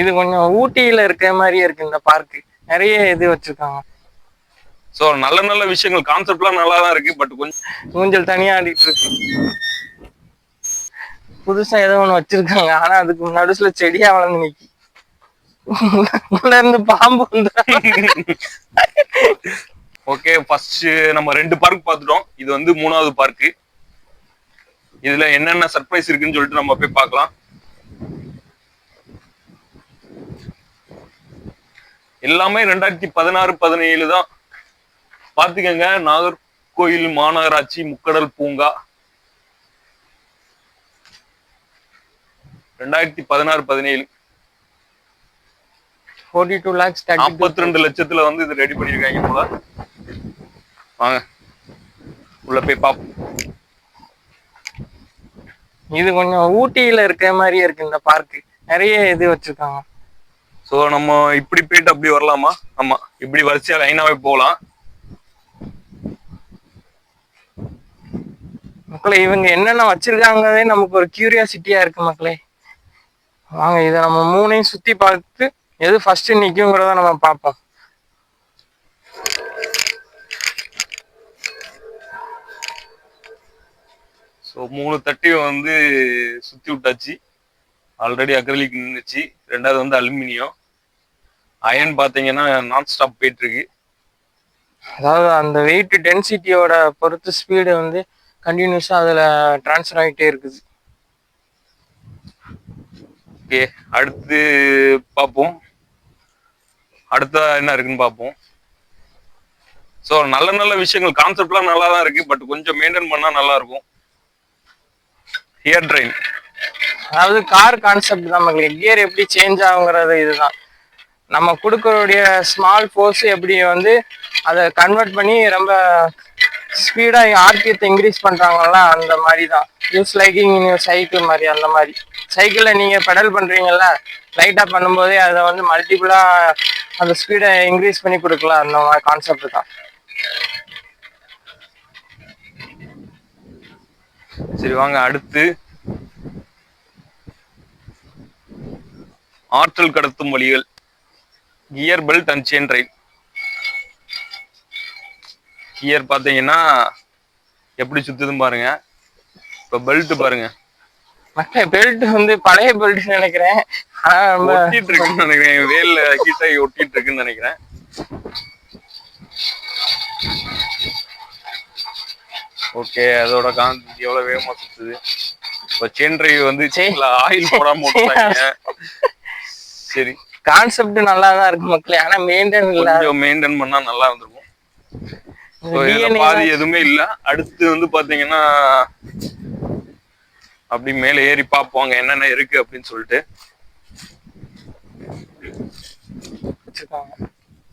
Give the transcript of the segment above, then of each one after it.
இது கொஞ்சம் ஊட்டியில இருக்கிற மாதிரியே இருக்கு இந்த பார்க்கு நிறைய இது வச்சிருக்காங்க. ஸோ நல்ல நல்ல விஷயங்கள் கான்செப்ட்லாம் நல்லா தான் இருக்கு பட் கொஞ்சம் ஊஞ்சல் தனியா ஆடிட்டு இருக்கு. புதுசா ஏதோ ஒண்ணு வச்சிருக்காங்க. ஆனா அதுக்கு நடுசுல செடியா வளர்ந்து நிக்கி. உள்ள இருந்து பாம்பு வந்து ஓகே ஃபர்ஸ்ட் நம்ம ரெண்டு பார்க் பார்த்துட்டோம். இது வந்து மூணாவது பார்க்கு இதுல என்னென்ன சர்ப்ரைஸ் இருக்குன்னு சொல்லிட்டு நம்ம போய் பார்க்கலாம். எல்லாமே ரெண்டாயிரத்தி பதினாறு பதினேழு தான். பாத்துக்கங்க நாகர்கோயில் மாநகராட்சி முக்கடல் பூங்கா. ரெண்டாயிரத்தி பதினாறு பதினேழு. ஃபோர்ட்டி டூ லேக்ஸ் நாற்பத்தி ரெண்டு லட்சத்துல வந்து இது ரெடி பண்ணிருக்காங்க போல. வாங்க. உள்ள போய் பாப்போம். இது கொஞ்சம் ஊட்டியில இருக்கிற மாதிரியே இருக்கு இந்த பார்க்கு நிறைய இது வச்சிருக்காங்க. சோ நம்ம இப்படி போயிட்டு அப்படி வரலாமா? ஆமா. இப்படி வரிசையா லைனாவே போகலாம் மக்களே இவங்க என்னென்ன வச்சிருக்காங்கதே நமக்கு ஒரு கியூரியாசிட்டியா இருக்கு மக்களே. வாங்க இதை நம்ம மூணையும் சுத்தி பார்த்து எது ஃபர்ஸ்ட் நிக்குங்கிறத நம்ம பார்ப்போம். ஸோ மூணு தட்டியும் வந்து சுத்தி விட்டாச்சு. ஆல்ரெடி அக்ரலிக் நின்றுச்சு ரெண்டாவது வந்து அலுமினியம். அயன் பாத்தீங்கன்னா நான் ஸ்டாப் போயிட்டு இருக்கு அதாவது அந்த வெயிட் டென்சிட்டியோட பொறுத்து ஸ்பீடு வந்து கண்டினியூஸா அதுல ட்ரான்ஸ்ஃபர் ஆகிட்டே இருக்குது. ஓகே அடுத்து பார்ப்போம். அடுத்த என்ன இருக்குன்னு பார்ப்போம். ஸோ நல்ல நல்ல விஷயங்கள் கான்செப்ட்லாம் நல்லா தான் இருக்கு பட் கொஞ்சம் மெயின்டைன் பண்ணா நல்லா இருக்கும் ஹியர் ட்ரெயின் அதாவது கார் கான்செப்ட் தான் மக்களுக்கு கியர் எப்படி சேஞ்ச் ஆகுங்கிறது இதுதான். நம்ம கொடுக்கறோடைய ஸ்மால் ஃபோர்ஸ் எப்படி வந்து அதை கன்வெர்ட் பண்ணி ரொம்ப ஸ்பீடாக ஆர்பிஎத்தை இன்க்ரீஸ் பண்ணுறாங்களா அந்த மாதிரி தான் யூஸ் லைக்கிங் சைக்கிள் மாதிரி அந்த மாதிரி. சைக்கிளில் நீங்கள் பெடல் பண்ணுறீங்கல்ல லைட்டாக பண்ணும்போதே அதை வந்து மல்டிபிளாக அந்த ஸ்பீடை இன்க்ரீஸ் பண்ணி கொடுக்கலாம் அந்த மாதிரி கான்செப்ட் தான். சரி வாங்க அடுத்து. ஆற்றல் கடத்தும் வழிகள் gear belt and chain train gear பாத்தீங்கன்னா எப்படி சுத்துதுன்னு பாருங்க. இப்ப பெல்ட் பாருங்க. மக்கள் பெல்ட் வந்து பழைய பெல்ட் நினைக்கிறேன். ஒட்டிட்டு இருக்குன்னு நினைக்கிறேன். வேல்ல கிட்ட ஒட்டிட்டு இருக்குன்னு நினைக்கிறேன். ஓகே அதோட காந்தி எவ்வளவு வேகமா சுத்துது? இப்ப செயின் டிரைவ் வந்து ஆயில் போடாம விட்டுட்டாங்க சரி. கான்செப்ட் நல்லா தான் இருக்கு மக்களே. ஆனா மெயின்டைன் இல்ல. கொஞ்சம் மெயின்டைன் பண்ணா நல்லா இருந்திருக்கும். பாதி எதுவுமே இல்ல. அடுத்து வந்து பாத்தீங்கன்னா அப்படி மேல ஏறி பார்ப்போம். அங்க என்னென்ன இருக்கு அப்படின்னு சொல்லிட்டு.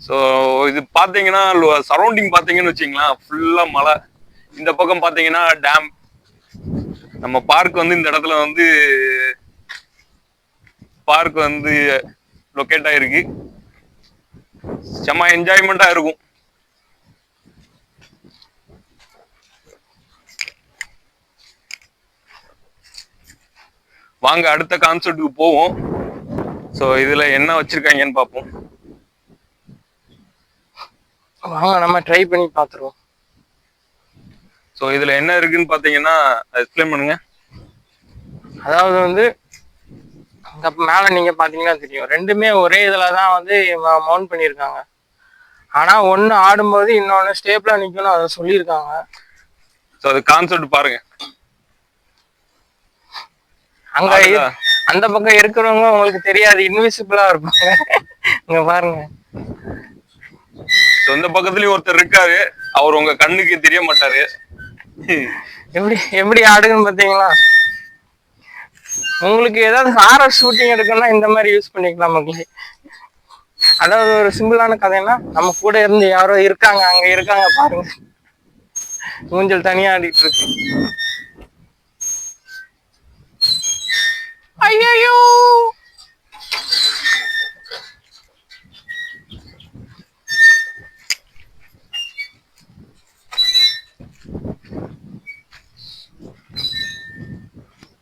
ஸோ இது பாத்தீங்கன்னா சரௌண்டிங் பாத்தீங்கன்னு வச்சுங்களேன் ஃபுல்லா மலை. இந்த பக்கம் பாத்தீங்கன்னா டேம் நம்ம பார்க் வந்து இந்த இடத்துல வந்து பார்க் வந்து லொக்கேட் ஆயிருக்கு. செம்ம என்ஜாய்மெண்டா இருக்கும். வாங்க அடுத்த கான்செப்ட்டுக்கு போவோம். ஸோ இதுல என்ன வச்சிருக்காங்கன்னு பார்ப்போம். வாங்க நம்ம ட்ரை பண்ணி பாத்துருவோம் ஸோ இதுல என்ன இருக்குன்னு பாத்தீங்கன்னா எக்ஸ்பிளைன் பண்ணுங்க. அதாவது வந்து அங்க மேல நீங்க பாத்தீங்கன்னா தெரியும். ரெண்டுமே ஒரே இதுல தான் வந்து மவுண்ட் பண்ணியிருக்காங்க. ஆனா ஒண்ணு ஆடும்போது இன்னொன்னு ஸ்டேப்ல நிக்கணும் அதை சொல்லியிருக்காங்க. ஸோ அது கான்செப்ட் பாருங்க. அங்க? அந்த பக்கம் இருக்கிறவங்க உங்களுக்கு தெரியாது. இன்விசிபிளா இருப்பாங்க. இங்க பாருங்க. ஸோ இந்த பக்கத்துலயும் ஒருத்தர் இருக்காரு. அவர் உங்க கண்ணுக்கு தெரிய மாட்டாரு. எப்படி எப்படி ஆடுதுன்னு பாத்தீங்களா? உங்களுக்கு ஏதாவது ஹாரர் ஷூட்டிங் எடுக்கணும்னா இந்த மாதிரி யூஸ் பண்ணிக்கலாம் மக்களே அதாவது ஒரு சிம்பிளான கதைன்னா நம்ம கூட இருந்து யாரோ இருக்காங்க அங்க இருக்காங்க பாருங்க. ஊஞ்சல் தனியா ஆடிட்டு இருக்கு. ஐயோ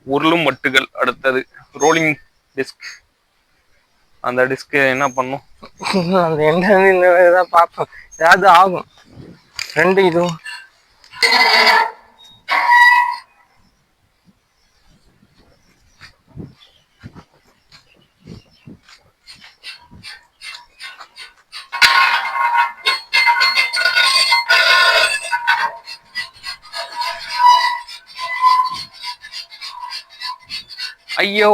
உருளும் மட்டுகள் அடுத்தது ரோலிங் டிஸ்க் அந்த டிஸ்க் என்ன பண்ணும்? அந்த என்ன பார்ப்போம். ஏதாவது ஆகும். ரெண்டு இதுவும். ஐயோ.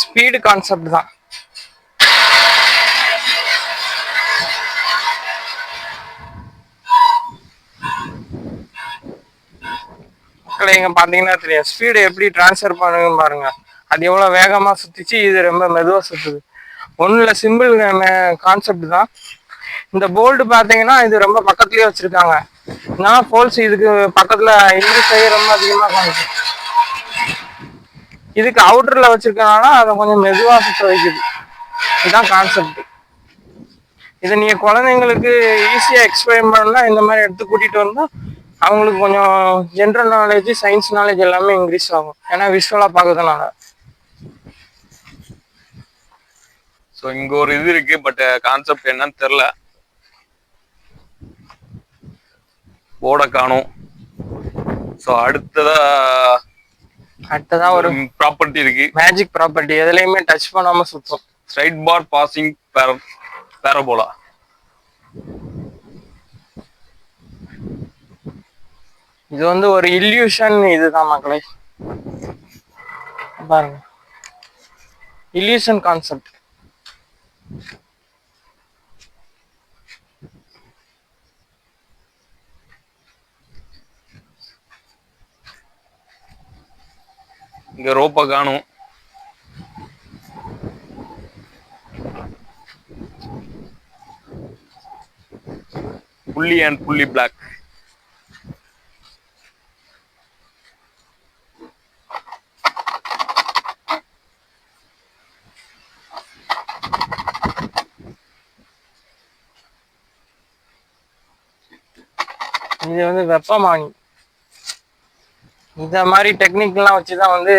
ஸ்பீடு கான்செப்ட் தான். மக்களை இங்க பாத்தீங்கன்னா தெரியும் ஸ்பீடு எப்படி ட்ரான்ஸ்ஃபர் பண்ணுங்க பாருங்க. அது எவ்வளவு வேகமா சுத்திச்சு இது ரொம்ப மெதுவா சுத்துது. ஒன்றில் சிம்பிள் கான்செப்ட் தான். இந்த போல்டு பாத்தீங்கன்னா இது ரொம்ப பக்கத்துலயே வச்சிருக்காங்க. நான் போல்ஸ் இதுக்கு பக்கத்தில் இந்த சைடு ரொம்ப அதிகமாக காமிக்கும் இதுக்கு அவுட்டரில் வச்சிருக்கனால அதை கொஞ்சம் மெதுவாக சுற்ற வைக்குது இதுதான் கான்செப்ட் இதை நீங்கள் குழந்தைங்களுக்கு ஈஸியாக எக்ஸ்பிளைன் பண்ணலாம். இந்த மாதிரி எடுத்து கூட்டிகிட்டு வந்தால் அவங்களுக்கு கொஞ்சம் ஜென்ரல் நாலேஜ் சயின்ஸ் நாலேஜ் எல்லாமே இன்க்ரீஸ் ஆகும். ஏன்னா விஷுவலாக பார்க்கறதுனால. ஸோ இங்கே ஒரு இது இருக்குது பட் கான்செப்ட் என்னன்னு தெரில போர்டை காணும். ஸோ அடுத்ததா அடுத்ததா ஒரு ஒரு ப்ராப்பர்ட்டி இருக்கு. மேஜிக் ப்ராப்பர்ட்டி எதுலையுமே டச் பண்ணாம சுத்தும். ஸ்ட்ரைட் பார் பாசிங் பேரபோலா இது வந்து ஒரு இல்யூஷன் இதுதான் மக்களே. பாருங்க. இல்யூஷன் கான்செப்ட் இங்க ரோப்பை காணும். புள்ளி அண்ட் புள்ளி பிளாக் இது வந்து வெப்பமானி. இந்த மாதிரி டெக்னிக்லாம் வச்சுதான் வந்து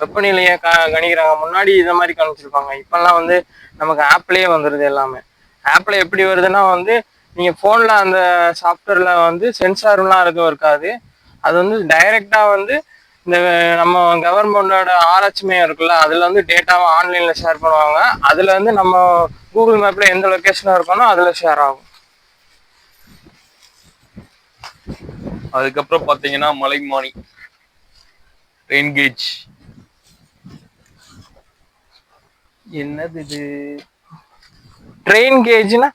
வெப்பநிலையை க கணிக்கிறாங்க. முன்னாடி இதை மாதிரி கணிச்சிருப்பாங்க இப்போல்லாம் வந்து நமக்கு ஆப்லேயே வந்துடுது எல்லாமே. ஆப்பில் எப்படி வருதுன்னா வந்து நீங்கள் ஃபோனில் அந்த சாஃப்ட்வேரில் வந்து சென்சார்லாம் எதுவும் இருக்காது. அது வந்து டைரெக்டாக வந்து இந்த நம்ம கவர்மெண்டோட ஆராய்ச்சி மையம் இருக்குல்ல அதில் வந்து டேட்டாவை ஆன்லைனில் ஷேர் பண்ணுவாங்க. அதில் வந்து நம்ம கூகுள் மேப்பில் எந்த லொக்கேஷனாக இருக்கணும் அதில் ஷேர் ஆகும். அதுக்கப்புறம் பார்த்தீங்கன்னா மலைமானி. ரெயின் கேஜ் என்னது இது ட்ரெயின் கேஜ்னா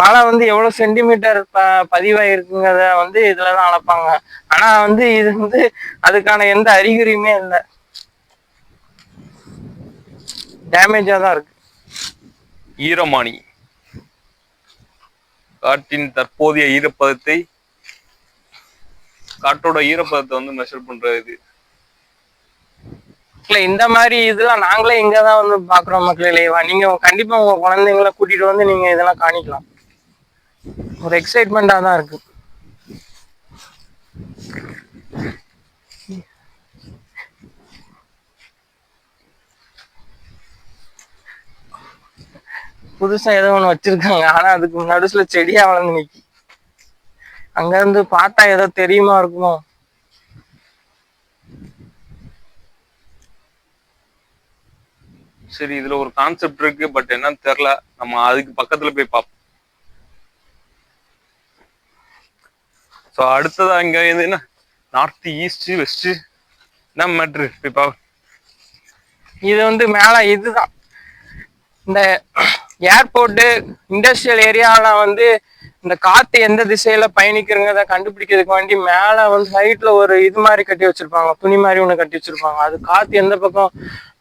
மழை வந்து எவ்வளவு சென்டிமீட்டர் ப பதிவாயிருக்குங்கிறத வந்து இதுல தான் அளப்பாங்க. ஆனா வந்து இது வந்து அதுக்கான எந்த அறிகுறியுமே இல்லை. டேமேஜா தான் இருக்கு. ஈரமானி. காற்றின் தற்போதைய ஈரப்பதத்தை காற்றோட ஈரப்பதத்தை வந்து மெஷர் பண்ற இது மக்களே இந்த மாதிரி இதெல்லாம் நாங்களே இங்க தான் வந்து பாக்குறோம் மக்களே லைவா நீங்க கண்டிப்பா உங்க குழந்தைங்கள கூட்டிட்டு வந்து நீங்க இதெல்லாம் காணிக்கலாம். ஒரு எக்ஸைட்மெண்டா தான் இருக்கு. புதுசா ஏதோ ஒண்ணு வச்சிருக்காங்க. ஆனா அதுக்கு நடுசுல செடியா வளர்ந்து நிக்கி. அங்க இருந்து பார்த்தா ஏதோ தெரியுமா இருக்குமோ? சரி இதுல ஒரு கான்செப்ட் இருக்கு பட் என்னன்னு தெரியல. நம்ம அதுக்கு பக்கத்துல போய் பார்ப்போம். ஸோ அடுத்ததா இங்க என்ன? நார்த் ஈஸ்ட் வெஸ்ட் என்ன மேட்ரு போய் இது வந்து மேல இதுதான். இந்த ஏர்போர்ட்டு இண்டஸ்ட்ரியல் ஏரியால வந்து இந்த காற்று எந்த திசையில பயணிக்கிறங்கிறத கண்டுபிடிக்கிறதுக்கு வேண்டி மேல வந்து ஹைட்ல ஒரு இது மாதிரி கட்டி வச்சிருப்பாங்க. துணி மாதிரி ஒண்ணு கட்டி வச்சிருப்பாங்க. அது காற்று எந்த பக்கம்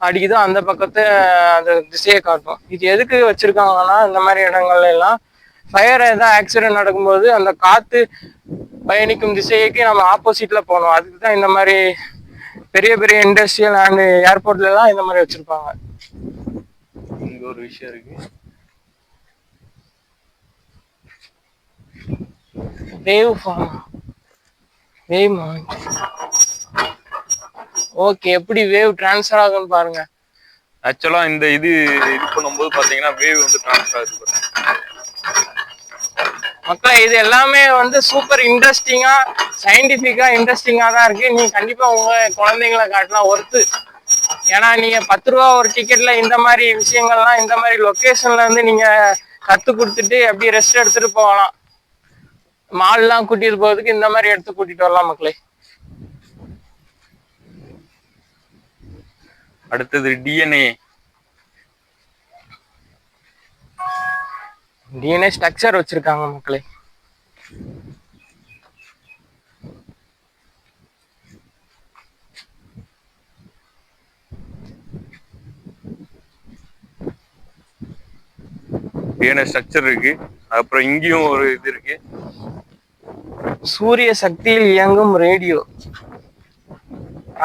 அடிக்குதோ அந்த பக்கத்தை அந்த திசையை காட்டும். இது எதுக்கு வச்சிருக்காங்கன்னா இந்த மாதிரி இடங்கள்ல எல்லாம் ஃபயர் ஏதாவது ஆக்சிடென்ட் நடக்கும்போது அந்த காத்து பயணிக்கும் திசைக்கு நம்ம ஆப்போசிட்ல போகணும். அதுக்கு தான் இந்த மாதிரி பெரிய பெரிய இண்டஸ்ட்ரியல் அண்ட் ஏர்போர்ட்ல எல்லாம் இந்த மாதிரி வச்சிருப்பாங்க. இங்க ஒரு விஷயம் இருக்கு. Wave form wave mount okay எப்படி வேவ் டிரான்ஸ்ஃபர் ஆகும்னு பாருங்க. ஆக்சுவலா இந்த இது இது பண்ணும்போது பாத்தீங்கன்னா வேவ் வந்து டிரான்ஸ்ஃபர் ஆகுது. மக்களே இது எல்லாமே வந்து சூப்பர் இன்ட்ரெஸ்டிங்கா சயின்டிபிக்கா இன்ட்ரெஸ்டிங்கா தான் இருக்கு. நீங்க கண்டிப்பா உங்க குழந்தைங்களை காட்டலாம் ஒர்த்து ஏன்னா நீங்க பத்து ரூபா ஒரு டிக்கெட்ல இந்த மாதிரி விஷயங்கள்லாம் இந்த மாதிரி லொகேஷன்ல இருந்து நீங்க கத்து கொடுத்துட்டு அப்படியே ரெஸ்ட் எடுத்துட்டு போகலாம். மால்லாம் கூட்டிட்டு போறதுக்கு இந்த மாதிரி எடுத்து கூட்டிட்டு வரலாம் மக்களே. அடுத்தது டிஎன்ஏ டிஎன்ஏ ஸ்ட்ரக்சர் வச்சிருக்காங்க மக்களே. டிஎன்ஏ ஸ்ட்ரக்சர் இருக்கு. அப்புறம் இங்கேயும் ஒரு இது இருக்கு. சூரிய சக்தியில் இயங்கும் ரேடியோ.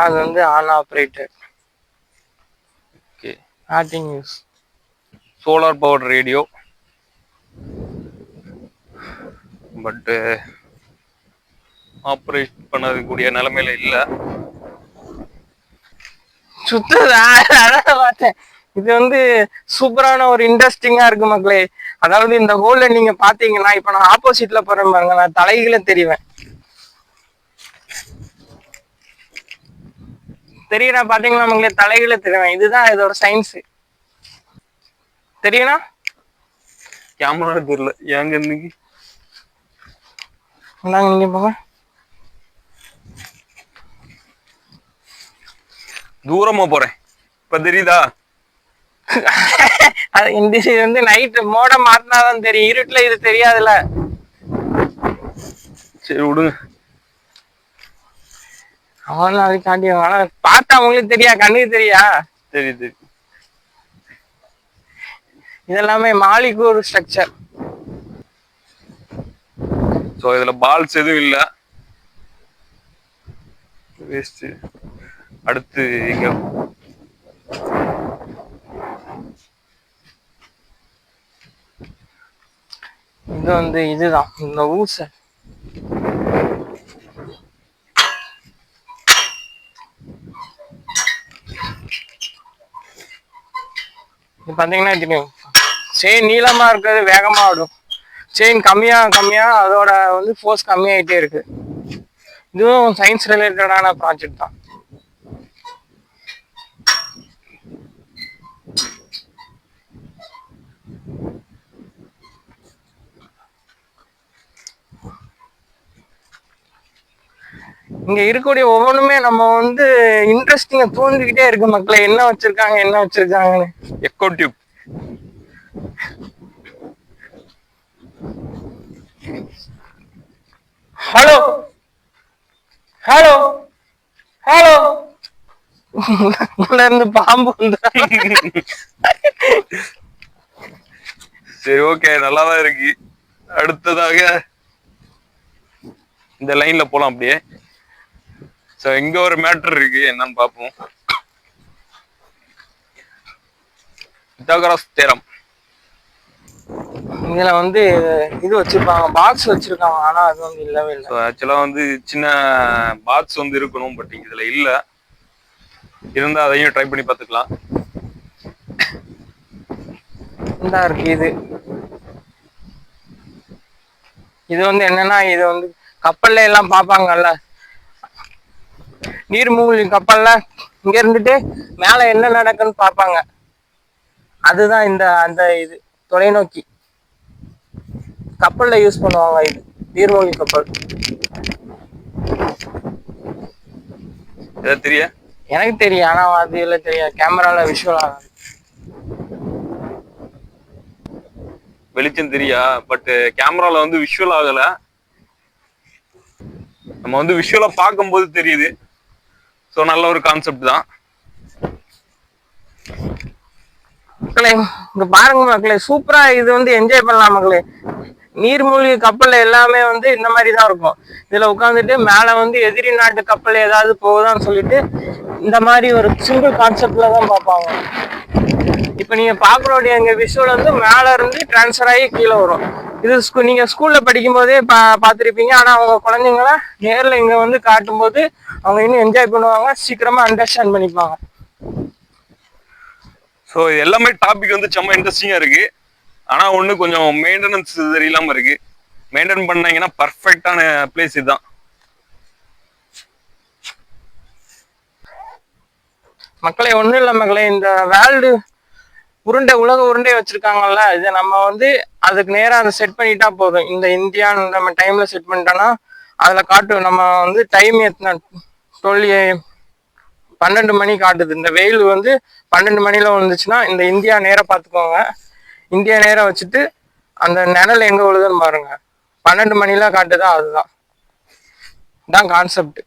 அது வந்து an operator. Nothing news solar power radio பட்டு ஆப்ரேட் பண்ணக்கூடிய நிலைமையில இல்ல. பார்த்தேன். இது வந்து சூப்பரான ஒரு இன்ட்ரெஸ்டிங்கா இருக்கு மக்களே. அதாவது இந்த ஹோல்ல நீங்க பாத்தீங்கன்னா இப்ப நான் ஆப்போசிட்ல போறேன் பாருங்க. நான் தலைகளை தெரிவேன். தெரியுறா பாத்தீங்களா? மக்களே தலைகளை தெரிவேன் இதுதான் இதோட சயின்ஸ் தெரியுனா கேமரா தெரியல. ஏங்க இன்னைக்கு? நாங்க நீங்க போங்க. தூரமா போறேன். இப்ப தெரியுதா? அது இந்த இது வந்து நைட்டு மோட மாட்டினாதான் தெரியும். இருட்டுல இது தெரியாதுல்ல. சரி விடுங்க. அவன் அதை காட்டி ஆனா பார்த்தா உங்களுக்கு தெரியா கண்ணுக்கு தெரியா? தெரியுது இதெல்லாமே மாலிகூர் ஸ்ட்ரக்சர் ஸோ இதுல பால்ஸ் எதுவும் இல்ல. வேஸ்ட் அடுத்து இங்க. இது வந்து இதுதான் இந்த ஊச இது பார்த்தீங்கன்னா தெரியும் செயின் நீளமாக இருக்கிறது வேகமாக ஆடும். செயின் கம்மியாக கம்மியாக அதோட வந்து ஃபோர்ஸ் கம்மியாகிட்டே இருக்குது இதுவும் சயின்ஸ் ரிலேட்டடான ப்ராஜெக்ட் தான். இங்க இருக்கக்கூடிய ஒவ்வொன்றுமே நம்ம வந்து இன்ட்ரெஸ்டிங்கா தோன்றிக்கிட்டே இருக்கு மக்களே. என்ன வச்சிருக்காங்க என்ன வச்சிருக்காங்கன்னு. Echo tube hello hello hello உள்ள இருந்து பாம்பு வந்து. சரி ஓகே நல்லா தான் இருக்கு. அடுத்ததாக இந்த லைன்ல போலாம் அப்படியே. ஸோ இங்க ஒரு மேட்டர் இருக்கு. என்னன்னு பார்ப்போம். Pythagoras theorem. இதுல வந்து இது வச்சிருப்பாங்க. பாக்ஸ் வச்சிருக்காங்க. ஆனா அது வந்து இல்லவே இல்லை. ஸோ ஆக்சுவலாக வந்து சின்ன பாத்ஸ் வந்து இருக்கணும் பட் இதுல இல்ல. இருந்தா அதையும் ட்ரை பண்ணி பார்த்துக்கலாம். இந்தா இருக்கு இது. இது வந்து என்னன்னா இது வந்து கப்பல்ல எல்லாம் பார்ப்பாங்கல்ல. நீர்மூழ்கி கப்பல்ல இங்க இருந்துட்டு மேல என்ன நடக்குன்னு பார்ப்பாங்க. அதுதான் இந்த அந்த இது தொலைநோக்கி. கப்பல்ல யூஸ் பண்ணுவாங்க இது நீர்மூழ்கி கப்பல். தெரிய? எனக்கு தெரியும் ஆனா அது இல்லை தெரியாது. கேமரால விஷுவல் ஆகாது வெளிச்சம் தெரியா? பட் கேமரால வந்து விஷுவல் ஆகல. நம்ம வந்து விஷுவலா பார்க்கும்போது தெரியுது. ஸோ நல்ல ஒரு கான்செப்ட் தான். மக்களே இங்க பாருங்க மக்களே சூப்பரா இது வந்து என்ஜாய் பண்ணலாம் மக்களே. நீர்மூழ்கி கப்பல் எல்லாமே வந்து இந்த மாதிரி தான் இருக்கும். இதுல உட்காந்துட்டு மேல வந்து எதிரி நாட்டு கப்பல் ஏதாவது போகுதான்னு சொல்லிட்டு இந்த மாதிரி ஒரு சிம்பிள் கான்செப்ட்ல தான் பார்ப்பாங்க. இப்ப நீங்க பார்க்கக்கூடிய எங்க விஷுவல் வந்து மேல இருந்து ட்ரான்ஸ்ஃபர் ஆகி கீழே வரும். இது ஸ்கூ நீங்க ஸ்கூல்ல படிக்கும் போதே பா பார்த்துருப்பீங்க. ஆனா அவங்க குழந்தைங்கள நேர்ல இங்க வந்து காட்டும் போது அவங்க இன்னும் என்ஜாய் பண்ணுவாங்க சீக்கிரமா அண்டர்ஸ்டாண்ட் பண்ணிப்பாங்க. ஸோ எல்லாமே டாபிக் வந்து செம்ம இன்ட்ரெஸ்டிங்கா இருக்கு. ஆனா ஒண்ணு கொஞ்சம் மெயின்டெனன்ஸ் இல்லாம இருக்கு. மெயின்டைன் பண்ணீங்கன்னா பர்ஃபெக்டான பிளேஸ் இதுதான். மக்களே ஒண்ணும் இல்ல மக்களே இந்த வேர்ல்டு உருண்டை உலக உருண்டை வச்சிருக்காங்கல்ல இதை நம்ம வந்து அதுக்கு நேரா அதை செட் பண்ணிட்டா போதும். இந்த இந்தியா நம்ம டைம்ல செட் பண்ணிட்டோம்னா அதுல காட்டும் நம்ம வந்து டைம் எத்தனை டுவெல் பன்னெண்டு மணி காட்டுது. இந்த வெயில் வந்து பன்னெண்டு மணில வந்துச்சுன்னா இந்த இந்தியா நேரா பார்த்துக்கோங்க இந்தியா நேரா வச்சுட்டு அந்த நிழல் எங்க விழுதுன்னு பாருங்க. பன்னெண்டு மணில காட்டுதா அதுதான். இதான் கான்செப்ட்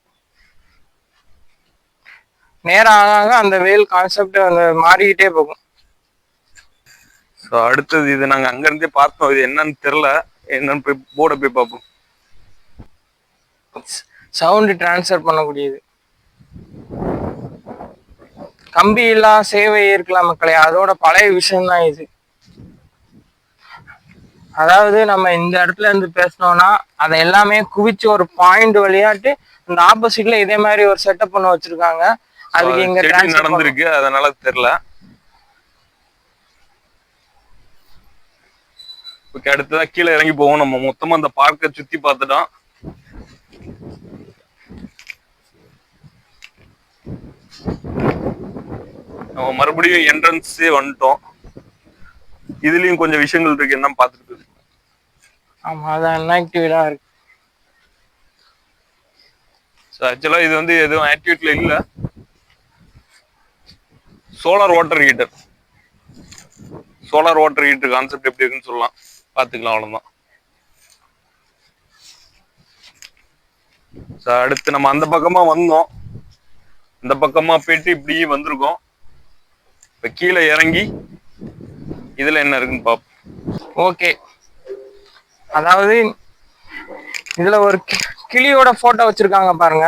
நேரம் ஆக அந்த வெயில் கான்செப்ட் அந்த மாறிக்கிட்டே போகும். ஸோ அடுத்தது இது நாங்க அங்க இருந்தே பார்த்தோம். இது என்னன்னு தெரியல. என்னன்னு போய் போர்டை போய் பார்ப்போம். சவுண்டு டிரான்ஸ்ஃபர் பண்ணக்கூடியது. கம்பி இல்லா சேவை இருக்கலாம் மக்களே அதோட பழைய விஷயம் தான் இது. அதாவது நம்ம இந்த இடத்துல இருந்து பேசணும்னா அதை எல்லாமே குவிச்சு ஒரு பாயிண்ட் விளையாட்டு அந்த ஆப்போசிட்ல இதே மாதிரி ஒரு செட்டப் பண்ண வச்சிருக்காங்க. அதுக்கு இங்க நடந்திருக்கு அதனால தெரியல. ஓகே அடுத்ததா கீழே இறங்கி போவோம். நம்ம மொத்தமா அந்த பார்க்கை சுத்தி பார்த்துட்டோம். நம்ம மறுபடியும் என்ட்ரன்ஸே வந்துட்டோம். இதுலயும் கொஞ்சம் விஷயங்கள் இருக்கு. என்ன பார்த்துட்டு ஆமா அது அன்ஆக்டிவேட்டா இருக்கு. ஸோ ஆக்சுவலாக இது வந்து எதுவும் ஆக்டிவேட்ல இல்லை. Solar water heater solar water heater concept எப்படி இருக்குன்னு சொல்லலாம். பார்த்துக்கலாம் அவ்வளோதான் ஸோ அடுத்து நம்ம அந்த பக்கமா வந்தோம். இந்த பக்கமா போயிட்டு இப்படியே வந்திருக்கோம். இப்ப கீழே இறங்கி இதுல என்ன இருக்குன்னு பார்ப்போம் ஓகே. அதாவது இதுல ஒரு கிளியோட போட்டோ வச்சிருக்காங்க பாருங்க.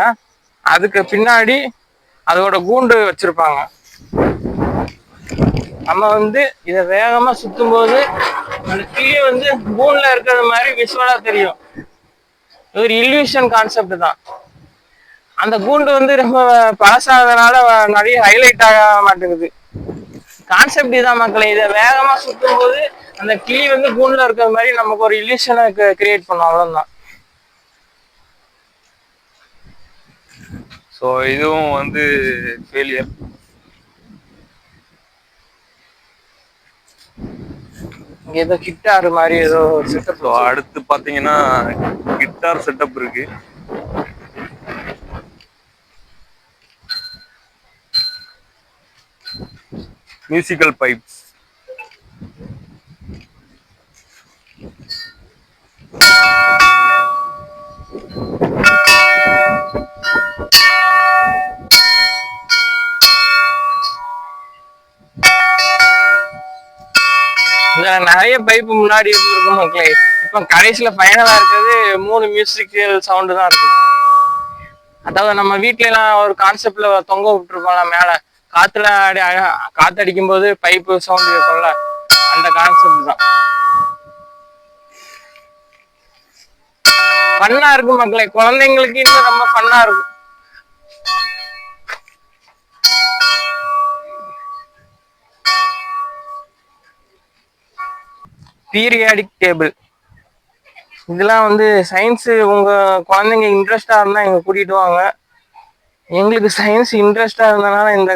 அதுக்கு பின்னாடி அதோட கூண்டு வச்சிருப்பாங்க. நம்ம வந்து இத வேகமா சுத்தும் போது அந்த கிளி வந்து கூண்ல இருக்கிறது மாதிரி விஷுவலா தெரியும். இது ஒரு இல்யூஷன் கான்செப்ட் தான். அந்த கூண்டு வந்து ரொம்ப பழசாதனால நிறைய ஹைலைட் ஆக மாட்டேங்குது. கான்செப்ட் இதான் மக்களே. இதை வேகமா சுத்தும் போது அந்த கிளி வந்து கூண்டுல இருக்கிற மாதிரி நமக்கு ஒரு இல்யூஷனை கிரியேட் பண்ணும். அவ்வளவுதான். ஸோ இதுவும் வந்து ஃபெயிலியர் இங்க ஏதோ கிட்டார் மாதிரி ஏதோ செட்டப் அடுத்து பார்த்தீங்கன்னா கிட்டார் செட்டப் இருக்கு. மியூசிக்கல் பைப்ஸ் நிறைய பைப் முன்னாடி இருந்திருக்கும் மக்களே. இப்ப கடைசியில ஃபைனலா இருக்கிறது மூணு மியூசிக்கல் சவுண்டு தான் இருக்கு. அதாவது நம்ம வீட்ல எல்லாம் ஒரு கான்செப்ட்ல தொங்க விட்டுருக்கோம்ல மேல. காத்துல அடி காத்து அடிக்கும் போது பைப்பு சவுண்ட் இருக்கும்ல அந்த கான்செப்ட் தான். ஃபன்னா இருக்கும் மக்களே குழந்தைங்களுக்கு இன்னும் ரொம்ப ஃபன்னா இருக்கும். பீரியாடிக் டேபிள் இதெல்லாம் வந்து சயின்ஸ் உங்க குழந்தைங்க இன்ட்ரெஸ்டா இருந்தா எங்க கூட்டிட்டு வாங்க. எங்களுக்கு சயின்ஸ் இன்ட்ரெஸ்டா இருந்தனால இந்த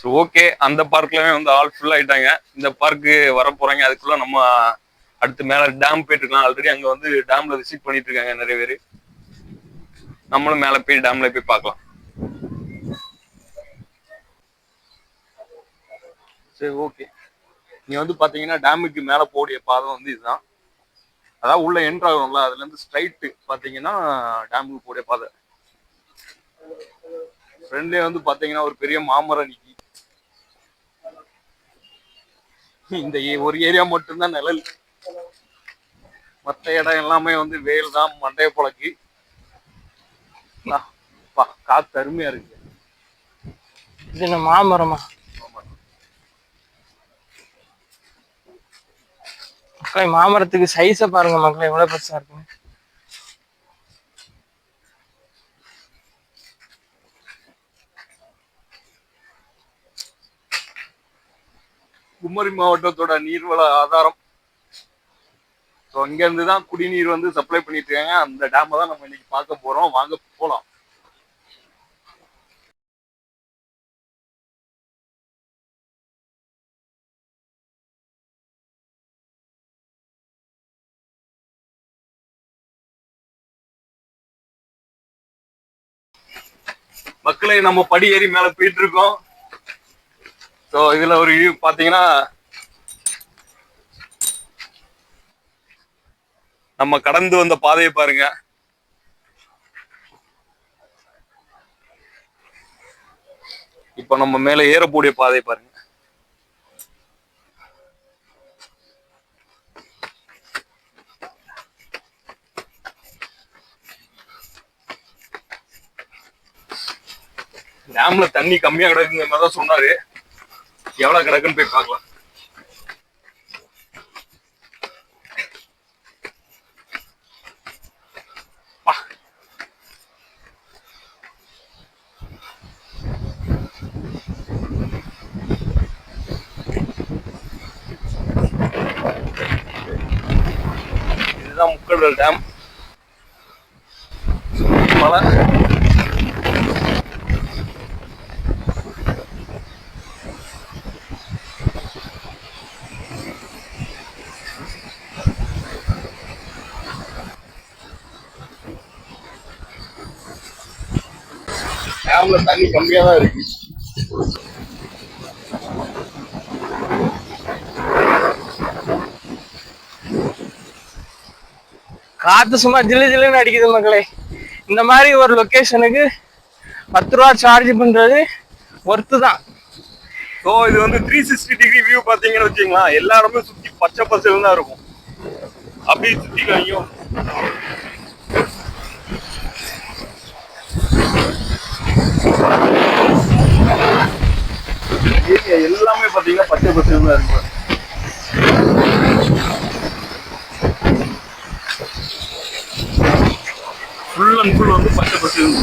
ஸோ ஓகே அந்த பார்க்லவே வந்து ஆல் ஃபுல் ஆயிட்டாங்க. இந்த பார்க்கு வர போறாங்க. அதுக்குள்ள நம்ம அடுத்து மேல டேம் போயிட்டு இருக்கலாம் ஆல்ரெடி அங்க வந்து டேம்ல விசிட் பண்ணிட்டு இருக்காங்க நிறைய பேர். நம்மளும் மேல போய் டேம்ல போய் பார்க்கலாம். சரி ஓகே நீ வந்து பார்த்தீங்கன்னா டேமுக்கு மேலே போடிய பாதை வந்து இதுதான். அதாவது உள்ள என்ட்ராகும்ல அதுல இருந்து ஸ்ட்ரைட்டு பார்த்தீங்கன்னா டேமுக்கு போடிய பாதை. ஃப்ரெண்ட்லேயே வந்து பார்த்தீங்கன்னா ஒரு பெரிய மாமரம் நிக்கி. இந்த ஒரு ஏரியா மட்டும்தான் நிழல். மற்ற இடம் எல்லாமே வந்து வெயில் தான் மண்டைய புழக்கி. காத்து அருமையா இருக்கு. இது என்ன மாமரமா? மக்களை மாமரத்துக்கு சைஸை பாருங்க மக்களை எவ்வளவு பெருசா இருக்குங்க குமரி மாவட்டத்தோட நீர்வள ஆதாரம். ஸோ அங்கேருந்து தான் குடிநீர் வந்து சப்ளை பண்ணிட்டு இருக்காங்க. அந்த டேமை தான் நம்ம இன்னைக்கு பார்க்க போறோம். வாங்க போகலாம் மக்களை நம்ம படி ஏறி மேல போயிட்டு இருக்கோம் ஸோ இதுல ஒரு view பாத்தீங்கன்னா நம்ம கடந்து வந்த பாதையை பாருங்க. இப்ப நம்ம மேல ஏறக்கூடிய பாதையை பாருங்க. டேம்ல தண்ணி கம்மியா கிடக்குங்கிற மாதிரி தான் சொன்னாரு. எவ்வளவு கிடக்குன்னு போய் பார்க்கலாம். இதுதான் முக்கடல் டேம் மழை டேம்ல தண்ணி கம்மியா தான் இருக்கு. காத்து சும்மா ஜில்லு ஜில்லுன்னு அடிக்குது மக்களே. இந்த மாதிரி ஒரு லொக்கேஷனுக்கு பத்து ரூபா சார்ஜ் பண்றது ஒர்த்து தான். ஸோ இது வந்து த்ரீ சிக்ஸ்டி டிகிரி வியூ பார்த்தீங்கன்னு வச்சுங்களேன் எல்லா இடமும் சுற்றி பச்சை பசல் தான் இருக்கும். அப்படியே சுற்றி காமிக்கும். எல்லாமே பார்த்தீங்கன்னா பச்சை பசல் தான் இருக்கும் ஃபுல் அண்ட் ஃபுல் வந்து பச்சை பசல்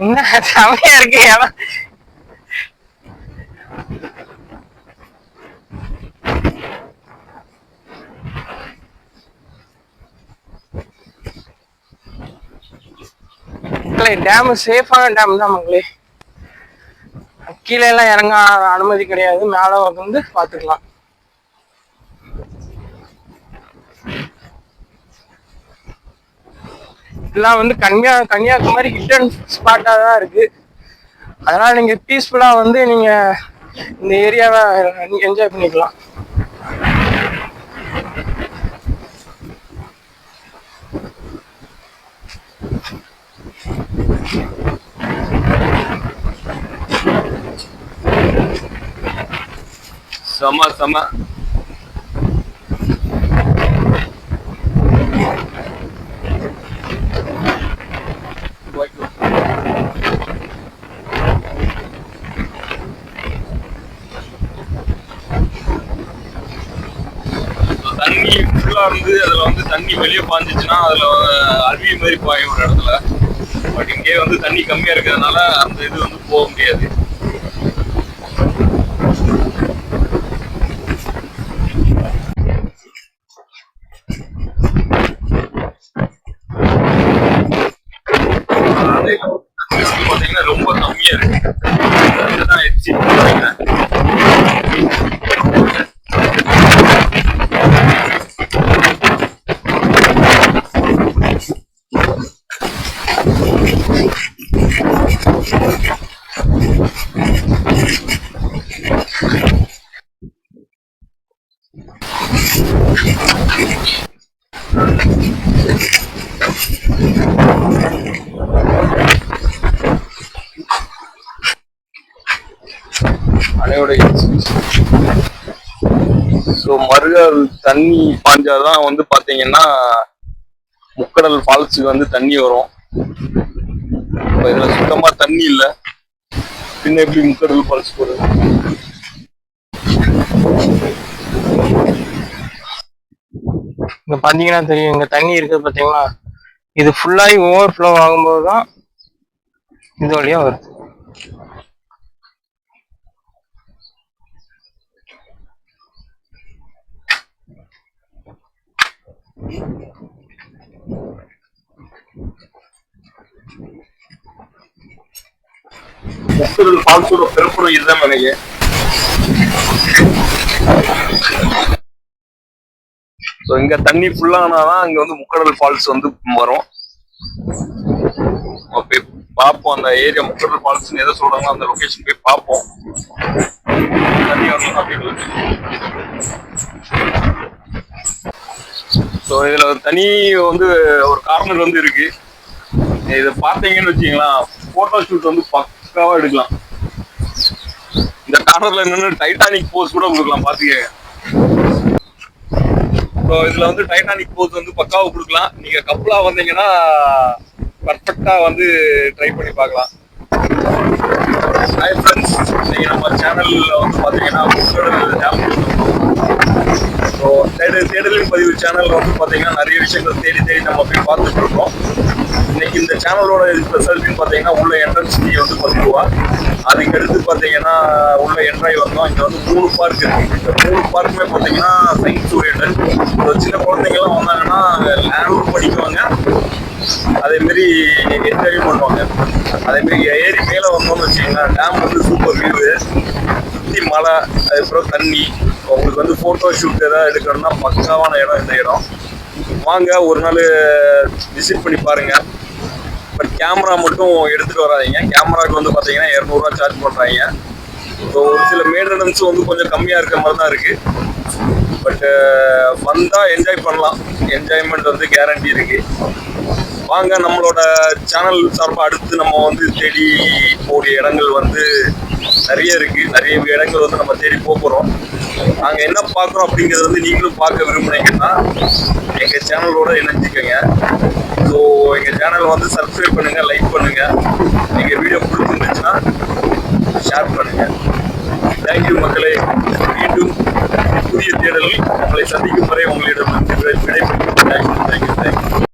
என்ன செமையா இருக்கு மங்களே டேம் சேஃபான டேம் தான் மங்களே கீழே எல்லாம் இறங்க அனுமதி கிடையாது. மேலே வந்து பார்த்துக்கலாம். இதெல்லாம் வந்து கன்னியா கன்னியாகுமரி ஹிடன் ஸ்பாட்டாக தான் இருக்கு. அதனால நீங்க பீஸ்ஃபுல்லா வந்து நீங்க இந்த ஏரியாவை என்ஜாய் பண்ணிக்கலாம். செம செம. தண்ணி ஃபுல்லா இருந்து அதுல வந்து தண்ணி வெளியே பாஞ்சிச்சுன்னா அதுல அருவி மாதிரி பாயும் ஒரு இடத்துல. பட் இங்கே வந்து தண்ணி கம்மியா இருக்கிறதுனால அந்த இது வந்து போக முடியாது. பார்த்தீங்கன்னா ரொம்ப கம்மியா இருக்கு இதுதான் எச்சி நினைக்கிறேன் அணையோட எச்சி அது தண்ணி பாஞ்சாதான் வந்து பாத்தீங்கன்னா முக்கடல் ஃபால்ஸுக்கு வந்து தண்ணி வரும். இப்போ இதுல சுத்தமா தண்ணி இல்ல. பின்ன எப்படி முக்கடல் ஃபால்ஸ் போறது இங்க பாத்தீங்கன்னா தெரியும். இங்க தண்ணி இருக்குது பாத்தீங்களா? இது ஃபுல்லாகி ஓவர் ஃப்ளோ ஆகும்போது தான் இது வழியா வருது. முக்கடல் ஃபால்ஸோட பிறப்புறம் இதுதான் நினைக்கிறேன் ஸோ இங்க தண்ணி ஃபுல்லானாதான் அங்க வந்து முக்கடல் ஃபால்ஸ் வந்து வரும். போய் பார்ப்போம் அந்த ஏரியா முக்கடல் ஃபால்ஸ்னு எதை சொல்றாங்களோ அந்த லொக்கேஷன் போய் பார்ப்போம் தண்ணி வரணும் அப்படின்னு ஸோ இதில் ஒரு தனி வந்து ஒரு கார்னர் வந்து இருக்கு. இதை பார்த்தீங்கன்னு வச்சிங்களேன் ஃபோட்டோ ஷூட் வந்து பக்காவாக எடுக்கலாம். இந்த கார்னரில் நின்று டைட்டானிக் போஸ் கூட கொடுக்கலாம் பார்த்துக்கங்க ஸோ இதில் வந்து டைட்டானிக் போஸ் வந்து பக்காவாக கொடுக்கலாம். நீங்கள் கப்பலாக வந்தீங்கன்னா பர்ஃபெக்டாக வந்து ட்ரை பண்ணி பார்க்கலாம். ஹாய் ஃப்ரெண்ட்ஸ் நீங்க நம்ம சேனல்ல வந்து பாத்தீங்கன்னா ஸோ தேடு தேடலின் பதிவு சேனல்ல வந்து பார்த்தீங்கன்னா நிறைய விஷயங்கள் தேடி தேடி நம்ம போய் பார்த்துட்டு இருக்கோம். இன்னைக்கு இந்த சேனலோட ஸ்பெஷாலிட்டின்னு பார்த்தீங்கன்னா உள்ள என்ட்ரன்ஸ் ஃபீ வந்து பத்து ரூபா. அதுக்கு அடுத்து உள்ள என்ட்ராய் வந்தோம் இங்கே வந்து மூணு பார்க் இருக்கு. இந்த மூணு பார்க்குமே பார்த்தீங்கன்னா சயின்ஸ் ஓரியன்ட் ஒரு சின்ன குழந்தைங்கலாம் வந்தாங்கன்னா லேண்டும் படிக்குவாங்க. அதேமாரி என்ஜாயும் பண்ணுவாங்க. அதேமாரி ஏரி மேலே வந்தோம்னு வச்சீங்கன்னா டேம் வந்து சூப்பர் வியூவு சுற்றி மலை அதுக்கப்புறம் தண்ணி. உங்களுக்கு வந்து ஃபோட்டோ ஷூட் ஏதாவது எடுக்கணும்னா பக்காவான இடம் இந்த இடம். வாங்க ஒரு நாள் விசிட் பண்ணி பாருங்கள் பட் கேமரா மட்டும் எடுத்துகிட்டு வராதிங்க. கேமராவுக்கு வந்து பார்த்தீங்கன்னா இரநூறுவா சார்ஜ் பண்ணுறாங்க ஸோ ஒரு சில மெயின்டெனன்ஸும் வந்து கொஞ்சம் கம்மியாக இருக்க மாதிரி தான் இருக்குது பட்டு வந்தால் என்ஜாய் பண்ணலாம். என்ஜாய்மெண்ட் வந்து கேரண்டி இருக்குது வாங்க நம்மளோட சேனல் சார்பாக அடுத்து நம்ம வந்து தேடி போகிற இடங்கள் வந்து நிறைய இருக்குது நிறைய இடங்கள் வந்து நம்ம தேடி போக போகிறோம் நாங்கள் என்ன பார்க்குறோம் அப்படிங்கிறது வந்து நீங்களும் பார்க்க விரும்புனீங்கன்னா எங்கள் சேனலோட இணைஞ்சிக்கோங்க. ஸோ எங்கள் சேனலை வந்து சப்ஸ்கிரைப் பண்ணுங்க லைக் பண்ணுங்க. எங்கள் வீடியோ பிடிச்சிருந்துச்சுன்னா ஷேர் பண்ணுங்க. தேங்க்யூ மக்களே. மீண்டும் புதிய தேடலில் உங்களை சந்திக்கும் வரை உங்களிடம் விடைபெறுகிறேன். Thank you thank you